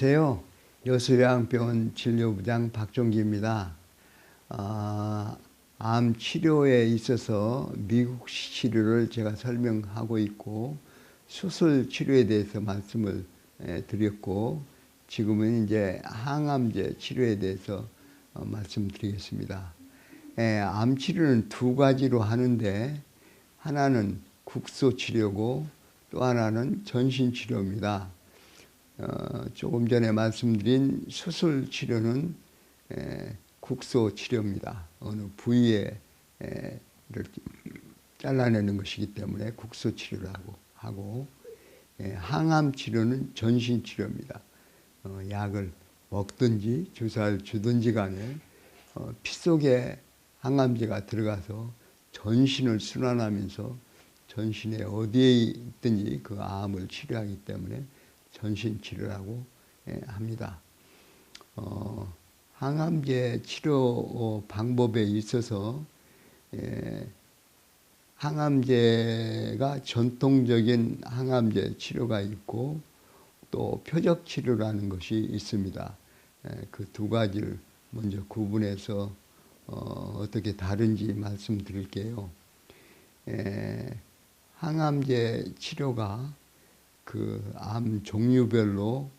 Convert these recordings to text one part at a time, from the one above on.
안녕하세요. 여수요양병원 진료부장 박종기입니다. 아, 암 치료에 있어서 미국식 치료를 제가 설명하고 있고 수술 치료에 대해서 말씀을 에, 드렸고 지금은 이제 항암제 치료에 대해서 어, 말씀드리겠습니다. 에, 암 치료는 두 가지로 하는데 하나는 국소 치료고 또 하나는 전신 치료입니다. 어, 조금 전에 말씀드린 수술 치료는 에, 국소 치료입니다. 어느 부위에 에, 를 잘라내는 것이기 때문에 국소 치료라고 하고 에, 항암 치료는 전신 치료입니다. 어, 약을 먹든지 주사를 주든지 간에 어, 피 속에 항암제가 들어가서 전신을 순환하면서 전신에 어디에 있든지 그 암을 치료하기 때문에 전신 치료라고 예, 합니다. 어, 항암제 치료 방법에 있어서 예, 항암제가 전통적인 항암제 치료가 있고 또 표적 치료라는 것이 있습니다. 예, 그두 가지를 먼저 구분해서 어, 떻게 다른지 말씀드릴게요. 예, 항암제 치료가 그 암 종류별로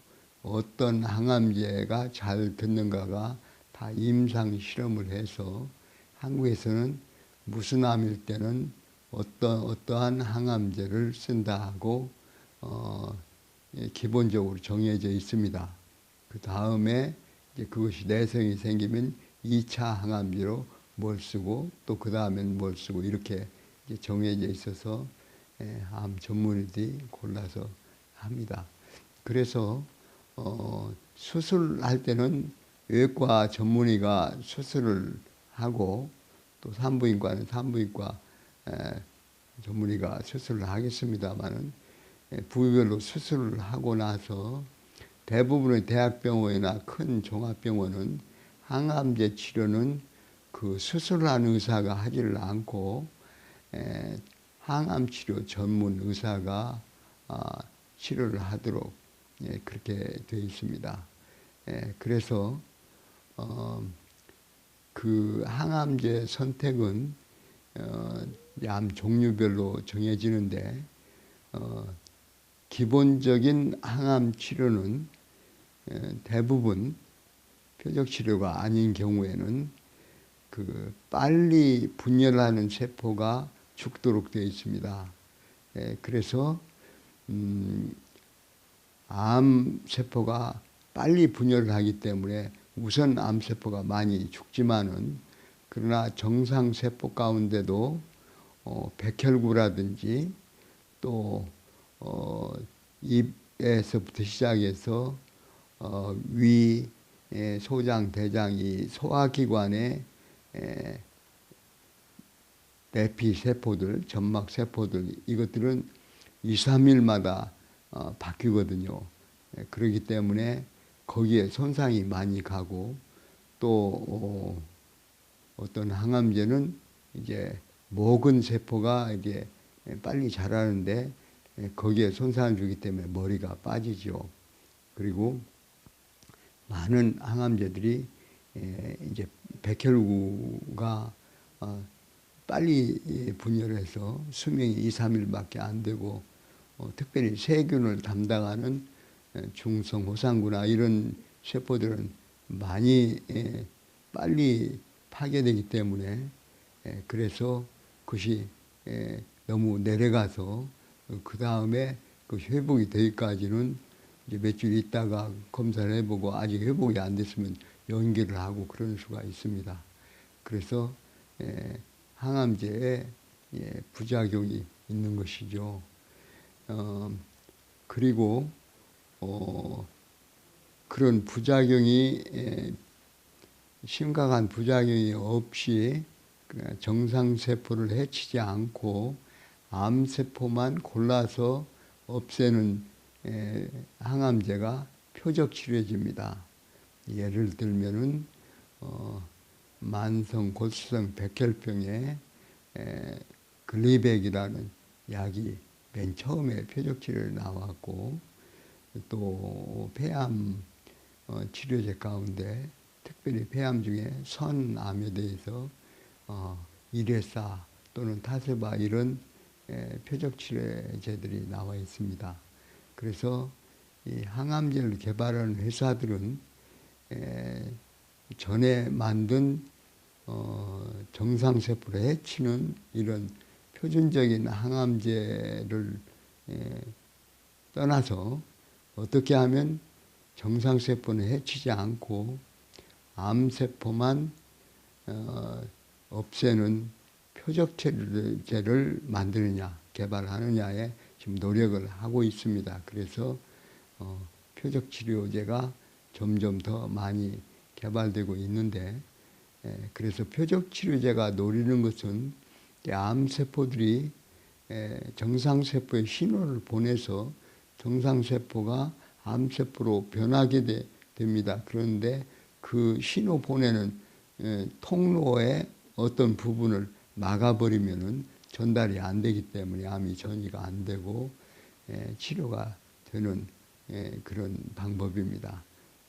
어떤 항암제가 잘 듣는가가 다 임상 실험을 해서 한국에서는 무슨 암일 때는 어떤 어떠한 항암제를 쓴다 하고 어, 예, 기본적으로 정해져 있습니다. 그 다음에 이제 그것이 내성이 생기면 2차 항암제로 뭘 쓰고 또 그 다음엔 뭘 쓰고 이렇게 정해져 있어서 예, 암 전문의들이 골라서 합니다. 그래서 어, 수술할 때는 외과 전문의가 수술을 하고 또 산부인과는 산부인과 에, 전문의가 수술을 하겠습니다만은 부위별로 수술을 하고 나서 대부분의 대학병원이나 큰 종합병원은 항암제 치료는 그 수술한 의사가 하지를 않고 에, 항암 치료 전문 의사가 아, 치료를 하도록 예, 그렇게 되어 있습니다. 예, 그래서 어, 그 항암제 선택은 어, 암 종류별로 정해지는데 어, 기본적인 항암 치료는 예, 대부분 표적 치료가 아닌 경우에는 그 빨리 분열하는 세포가 죽도록 되어 있습니다. 예, 그래서 음, 암 세포가 빨리 분열을 하기 때문에 우선 암 세포가 많이 죽지만은 그러나 정상 세포 가운데도 어, 백혈구라든지 또 어, 입에서부터 시작해서 어, 위, 에, 소장, 대장, 이 소화기관에 에, 내피 세포들, 점막 세포들 이것들은 2, 3일마다 어, 바뀌거든요. 예, 그렇기 때문에 거기에 손상이 많이 가고 또 어, 떤 항암제는 이제 먹은 세포가 이제 빨리 자라는데 예, 거기에 손상을 주기 때문에 머리가 빠지죠. 그리고 많은 항암제들이 예, 이제 백혈구가 어, 빨리 분열해서 수명이 2, 3일밖에 안 되고 어, 특별히 세균을 담당하는 중성 호상구나 이런 세포들은 많이 에, 빨리 파괴되기 때문에 에, 그래서 그것이 에, 너무 내려가서 그 다음에 그 회복이 되기까지는 이제 며칠 있다가 검사를 해보고 아직 회복이 안 됐으면 연기를 하고 그런 수가 있습니다. 그래서 항암제에 부작용이 있는 것이죠. 어, 그리고 어, 그런 부작용이 에, 심각한 부작용이 없이 정상세포를 해치지 않고 암세포만 골라서 없애는 에, 항암제가 표적치료제입니다. 예를 들면은 어, 만성 골수성 백혈병에 에, 글리백이라는 약이 맨 처음에 표적 치료를 나왔고 또 폐암 어, 치료제 가운데 특별히 폐암 중에 선암에 대해서 어, 이레사 또는 타세바 이런 에, 표적 치료제들이 나와 있습니다. 그래서 이 항암제를 개발하는 회사들은 에, 전에 만든 어, 정상세포를 해치는 이런 표준적인 항암제를 에, 떠나서 어떻게 하면 정상세포는 해치지 않고 암세포만 어, 없애는 표적체제를 만드느냐 개발하느냐에 지금 노력을 하고 있습니다. 그래서 어, 표적치료제가 점점 더 많이 개발되고 있는데 에, 그래서 표적 치료제가 노리는 것은 암세포들이 에, 정상세포에 신호를 보내서 정상세포가 암세포로 변하게 되, 됩니다. 그런데 그 신호 보내는 에, 통로의 어떤 부분을 막아버리면은 전달이 안 되기 때문에 암이 전이가 안 되고 에, 치료가 되는 에, 그런 방법입니다.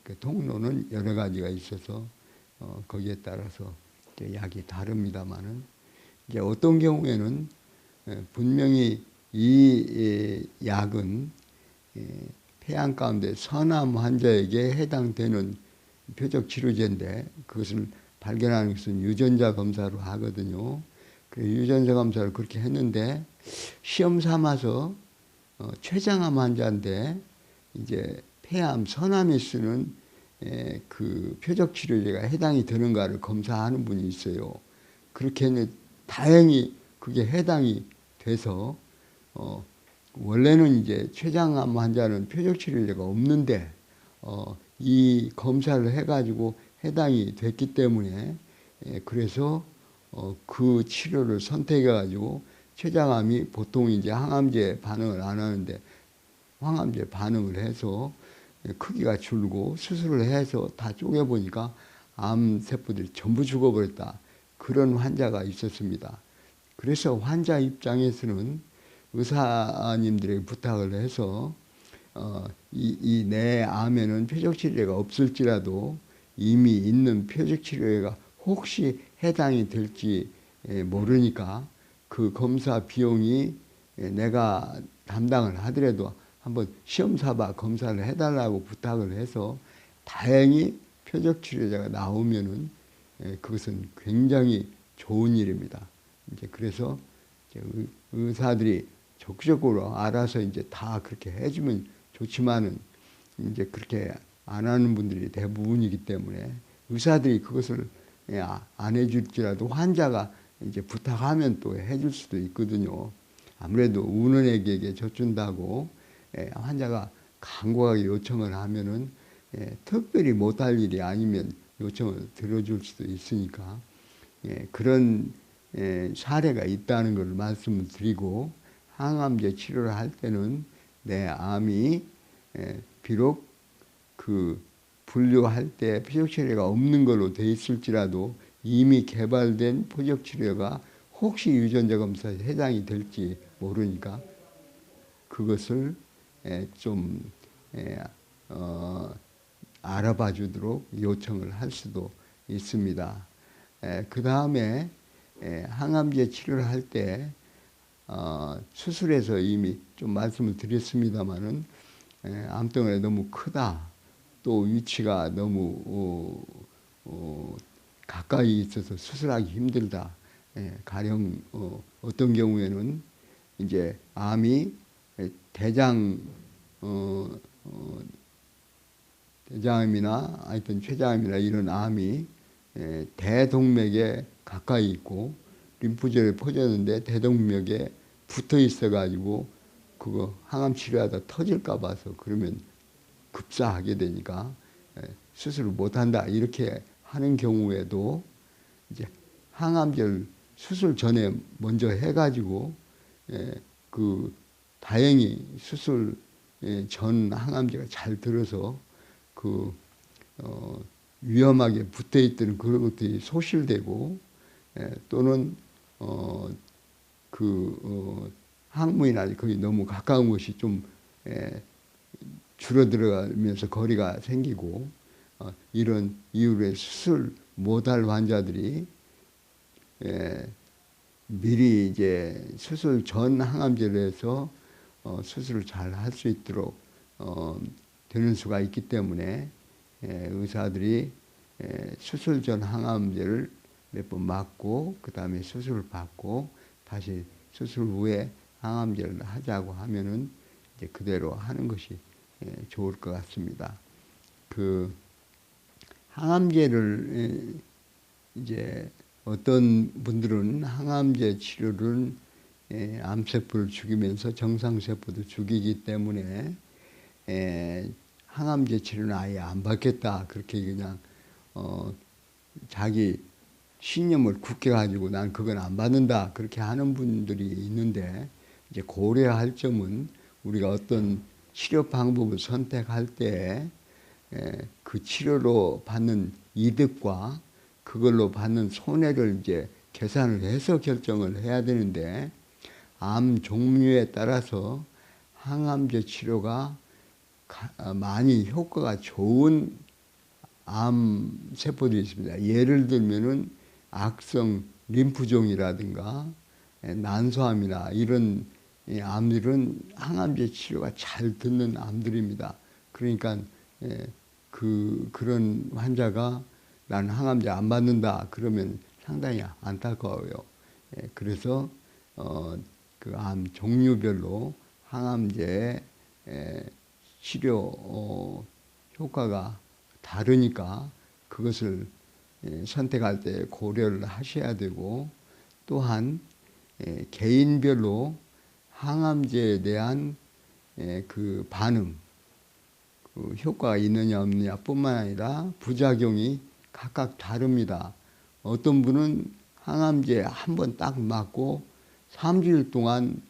그 통로는 여러 가지가 있어서 어, 거기에 따라서 약이 다릅니다만은 이제 어떤 경우에는 에, 분명히 이 약은 폐암 가운데 선암 환자에게 해당되는 표적 치료제인데 그것을 발견하는 것은 유전자 검사로 하거든요. 그 유전자 검사를 그렇게 했는데 시험 삼아서 어, 췌장암 환자인데 이제 폐암, 선암에 쓰는 에, 그 표적 치료제가 해당이 되는가를 검사하는 분이 있어요. 그렇게 했는데 다행히 그게 해당이 돼서 어, 원래는 이제 췌장암 환자는 표적 치료제가 없는데 어, 이 검사를 해가지고 해당이 됐기 때문에 예, 그래서 어, 그 치료를 선택해가지고 췌장암이 보통 이제 항암제 반응을 안 하는데 항암제 반응을 해서 크기가 줄고 수술을 해서 다 쪼개보니까 암 세포들이 전부 죽어버렸다. 그런 환자가 있었습니다. 그래서 환자 입장에서는 의사님들에게 부탁을 해서 어, 이내 암에는 표적 치료가 없을지라도 이미 있는 표적 치료가 혹시 해당이 될지 모르니까 그 검사 비용이 내가 담당을 하더라도 한번 시험 삼아 검사를 해달라고 부탁을 해서 다행히 표적 치료제가 나오면은 그것은 굉장히 좋은 일입니다. 이제 그래서 의사들이 적극적으로 알아서 이제 다 그렇게 해주면 좋지만은 이제 그렇게 안 하는 분들이 대부분이기 때문에 의사들이 그것을 예, 안 해줄지라도 환자가 이제 부탁하면 또 해줄 수도 있거든요. 아무래도 우는 애기에게 젖준다고 예, 환자가 간곡하게 요청을 하면은 예, 특별히 못할 일이 아니면 요청을 들어줄 수도 있으니까 그런 사례가 있다는 걸 말씀을 드리고 항암제 치료를 할 때는 내 암이 비록 그 분류할 때 표적치료가 없는 걸로 돼 있을지라도 이미 개발된 표적치료가 혹시 유전자 검사에 해당이 될지 모르니까 그것을 좀 어, 알아봐 주도록 요청을 할 수도 있습니다. 그 다음에 항암제 치료를 할때 어, 수술해서 이미 좀 말씀을 드렸습니다마는 암덩어리 너무 크다. 또 위치가 너무 어, 어, 가까이 있어서 수술하기 힘들다. 예, 가령 어, 떤 경우에는 이제 암이 대장 어, 어, 대장암이나 하여튼 췌장암이나 이런 암이 예, 대동맥에 가까이 있고 림프절에 퍼졌는데 대동맥에 붙어 있어 가지고 그거 항암 치료하다 터질까 봐서 그러면 급사하게 되니까 예, 수술을 못 한다 이렇게 하는 경우에도 이제 항암제를 수술 전에 먼저 해가지고 예, 그 다행히 수술 예, 전 항암제가 잘 들어서 그 어, 위험하게 붙어 있던 그런 것들이 소실되고 또는 어, 그 어, 항문이나 거의 너무 가까운 곳이 좀 에, 줄어들어가면서 거리가 생기고 어, 이런 이유로 수술 못할 환자들이 예, 미리 이제 수술 전 항암제를 해서 어, 수술을 잘 할 수 있도록 어, 되는 수가 있기 때문에 예, 의사들이 예, 수술 전 항암제를 몇 번 맞고 그 다음에 수술을 받고 다시 수술 후에 항암제를 하자고 하면은 이제 그대로 하는 것이 예, 좋을 것 같습니다. 그 항암제를 예, 이제 어떤 분들은 항암제 치료를 예, 암세포를 죽이면서 정상세포도 죽이기 때문에 예, 항암제 치료는 아예 안 받겠다. 그렇게 그냥 어, 자기 신념을 굳게 가지고 난 그건 안 받는다. 그렇게 하는 분들이 있는데 이제 고려할 점은 우리가 어떤 치료 방법을 선택할 때 그 치료로 받는 이득과 그걸로 받는 손해를 이제 계산을 해서 결정을 해야 되는데 암 종류에 따라서 항암제 치료가 많이 효과가 좋은 암 세포들이 있습니다. 예를 들면은 악성 림프종이라든가 난소암이나 이런 암들은 항암제 치료가 잘 듣는 암들입니다. 그러니까 그 그런 환자가 나는 항암제 안 받는다 그러면 상당히 안타까워요. 그래서 어, 그 암 종류별로 항암제 치료 어, 효과가 다르니까 그것을 선택할 때 고려를 하셔야 되고 또한 개인별로 항암제에 대한 그 반응, 그 효과가 있느냐 없느냐 뿐만 아니라 부작용이 각각 다릅니다. 어떤 분은 항암제 한 번 딱 맞고 3주일 동안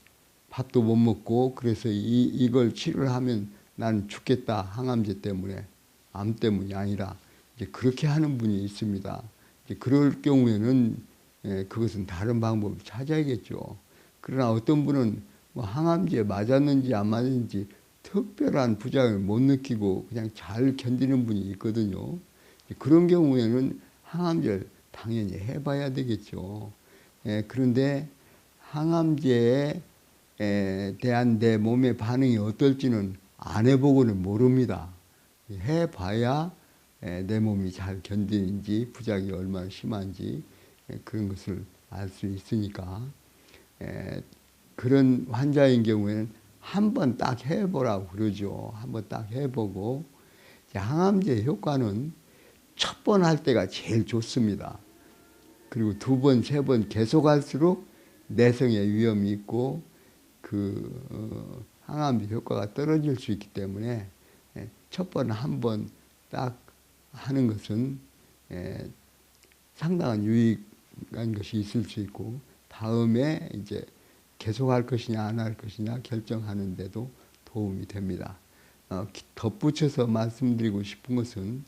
밥도 못 먹고 그래서 이, 이걸 치료를 하면 난 죽겠다 항암제 때문에 암 때문이 아니라 이제 그렇게 하는 분이 있습니다. 이제 그럴 경우에는 예, 그것은 다른 방법을 찾아야겠죠. 그러나 어떤 분은 뭐 항암제 맞았는지 안 맞았는지 특별한 부작용을 못 느끼고 그냥 잘 견디는 분이 있거든요. 그런 경우에는 항암제를 당연히 해봐야 되겠죠. 예, 그런데 항암제에 대한 내 몸의 반응이 어떨지는 안 해보고는 모릅니다. 해봐야 내 몸이 잘 견디는지 부작용이 얼마나 심한지 그런 것을 알 수 있으니까 그런 환자인 경우에는 한 번 딱 해보라고 그러죠. 한 번 딱 해보고 항암제 효과는 첫 번 할 때가 제일 좋습니다. 그리고 두 번, 세 번 계속 할수록 내성의 위험이 있고 그 어, 항암제 효과가 떨어질 수 있기 때문에 첫 번, 한 번 딱 하는 것은 상당한 유익한 것이 있을 수 있고 다음에 이제 계속 할 것이냐 안 할 것이냐 결정하는데도 도움이 됩니다. 어, 덧붙여서 말씀드리고 싶은 것은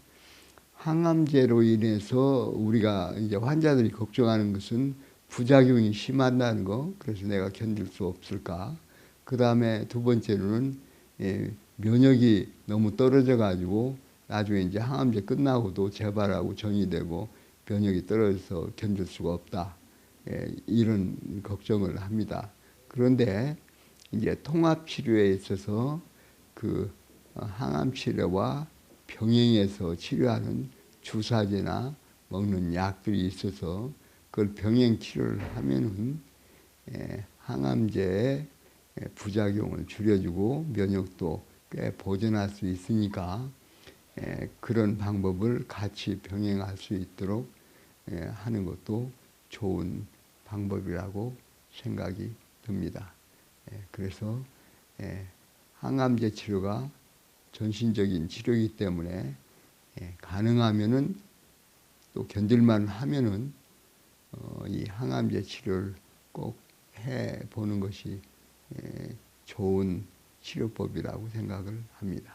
항암제로 인해서 우리가 이제 환자들이 걱정하는 것은 부작용이 심하다는 거. 그래서 내가 견딜 수 없을까. 그 다음에 두 번째로는 예, 면역이 너무 떨어져 가지고 나중에 이제 항암제 끝나고도 재발하고 정이되고 면역이 떨어져서 견딜 수가 없다. 예, 이런 걱정을 합니다. 그런데 이제 통합 치료에 있어서 그 항암 치료와 병행해서 치료하는 주사제나 먹는 약들이 있어서 그걸 병행 치료를 하면은 예, 항암제의 부작용을 줄여주고 면역도 꽤 보존할 수 있으니까 예, 그런 방법을 같이 병행할 수 있도록 예, 하는 것도 좋은 방법이라고 생각이 듭니다. 그래서 항암제 치료가 전신적인 치료이기 때문에 예, 가능하면은 또 견딜만 하면은 어, 이 항암제 치료를 꼭 해 보는 것이 예, 좋은 치료법이라고 생각을 합니다.